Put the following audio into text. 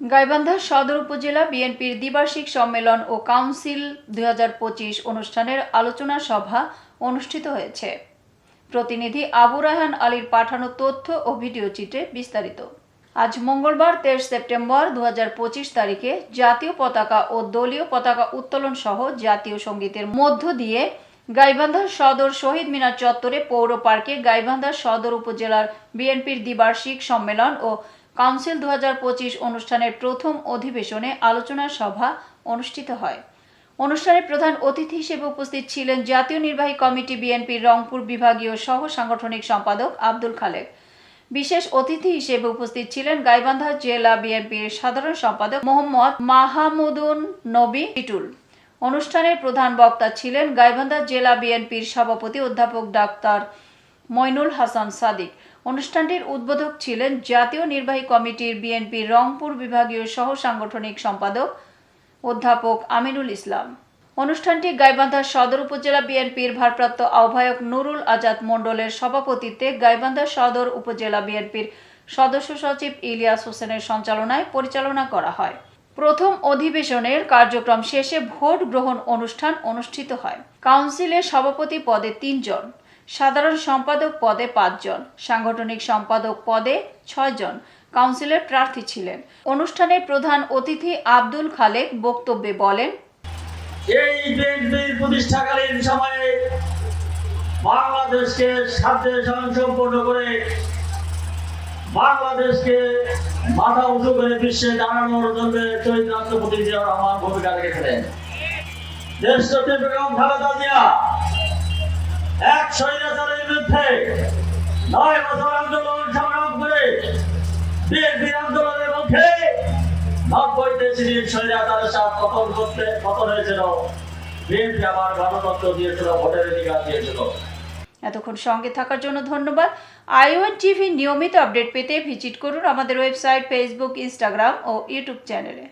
গাইবান্ধা সদর উপজেলা বিএনপির দ্বিবার্ষিক সম্মেলন ও কাউন্সিল দুই হাজার পঁচিশ অনুষ্ঠানের আলোচনা সভা অনুষ্ঠিত হয়েছে। প্রতিনিধি আবু রায়হান আলীর পাঠানো তথ্য ও ভিডিও চিত্রে বিস্তারিত। আজ মঙ্গলবার তেইশ সেপ্টেম্বর দুই হাজার পঁচিশ তারিখে জাতীয় পতাকা ও দলীয় পতাকা উত্তোলন সহ জাতীয় সঙ্গীতের মধ্য দিয়ে গাইবান্ধা সদর শহীদ মিনার চত্বরে পৌর পার্কে গাইবান্ধা সদর উপজেলার বিএনপির দ্বিবার্ষিক সম্মেলন ও কাউন্সিল দু হাজার পঁচিশ অনুষ্ঠানের প্রথম অধিবেশনে আলোচনা সভা অনুষ্ঠিত হয়। অনুষ্ঠানে প্রধান অতিথি হিসেবে উপস্থিত ছিলেন জাতীয় নির্বাহী কমিটি বিএনপির রংপুর বিভাগীয় সহ সাংগঠনিক সম্পাদক আব্দুল খালেক। বিশেষ অতিথি হিসেবে উপস্থিত ছিলেন গাইবান্ধা জেলা বিএনপির সাধারণ সম্পাদক মোহাম্মদ মাহমুদুন নবী টিটুল অনুষ্ঠানের প্রধান বক্তা ছিলেন গাইবান্ধা জেলা বিএনপির সভাপতি অধ্যাপক ডাক্তার মইনুল হাসান সাদিক। অনুষ্ঠানটির উদ্বোধক ছিলেন জাতীয় নির্বাহী কমিটির বিএনপির রংপুর বিভাগীয় সহ সাংগঠনিক সম্পাদক অধ্যাপক আমিনুল ইসলাম। অনুষ্ঠানটি গাইবান্ধা সদর উপজেলা বিএনপির ভারপ্রাপ্ত আহ্বায়ক নুরুল আজাদ মণ্ডলের সভাপতিত্বে গাইবান্ধা সদর উপজেলা বিএনপির সদস্য সচিব ইলিয়াস হোসেনের সঞ্চালনায় পরিচালনা করা হয়। প্রথম অধিবেশনের কার্যক্রম শেষে ভোট গ্রহণ অনুষ্ঠান অনুষ্ঠিত হয়। কাউন্সিলের সভাপতি পদে তিনজন। সাধারণ সম্পাদক পদে পাঁচজন, সাংগঠনিক সম্পাদক পদে ছয়জন, কাউন্সিলের প্রার্থী ছিলেন। অনুষ্ঠানে প্রধান অতিথি আব্দুল খালেক বক্তব্যে বলেন, এই প্রতিষ্ঠাকালীন সময়ে বাংলাদেশকে সাধ্যে স্বয়ংসম্পূর্ণ করে বাংলাদেশকে মাথা উঁচু করে বিশ্বে জানানোর জন্য রাষ্ট্রপতি জিয়া রহমান ভূমিকা রেখেছিলেন। দেশটি বেগম খালেদা জিয়া এক স্বৈরাচারের বিরুদ্ধে নয় বছর আন্দোলন সংগ্রাম করে আন্দোলনের সিরিজ স্বৈরাচারের পতন করতে পতন হয়েছিল। বিএনপি আবার গণতন্ত্র দিয়েছিল, ভোটের অধিকার দিয়েছিল। এতক্ষণ সঙ্গে থাকার জন্য ধন্যবাদ। আইওএন টিভি নিয়মিত আপডেট পেতে ভিজিট করুন আমাদের ওয়েবসাইট, ফেসবুক, ইনস্টাগ্রাম ও ইউটিউব চ্যানেলে।